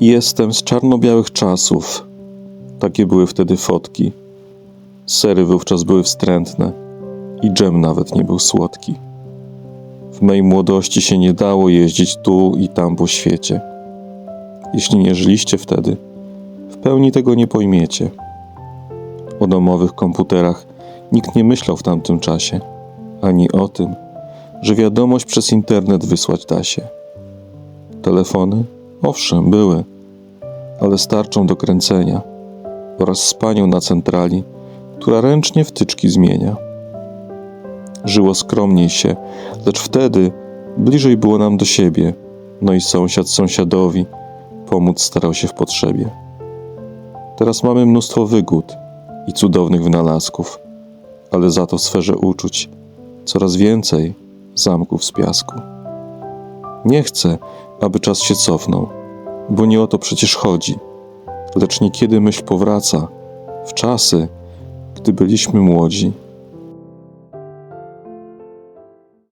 Jestem z czarno-białych czasów. Takie były wtedy fotki. Sery wówczas były wstrętne i dżem nawet nie był słodki. W mej młodości się nie dało jeździć tu i tam po świecie. Jeśli nie żyliście wtedy, w pełni tego nie pojmiecie. O domowych komputerach nikt nie myślał w tamtym czasie, ani o tym, że wiadomość przez internet wysłać da się. Telefony, owszem, były, ale starczą do kręcenia oraz spanią na centrali, która ręcznie wtyczki zmienia. Żyło skromniej się, lecz wtedy bliżej było nam do siebie, no i sąsiad sąsiadowi pomóc starał się w potrzebie. Teraz mamy mnóstwo wygód i cudownych wynalazków, ale za to w sferze uczuć coraz więcej zamków z piasku. Nie chcę, aby czas się cofnął, bo nie o to przecież chodzi, lecz niekiedy myśl powraca w czasy, gdy byliśmy młodzi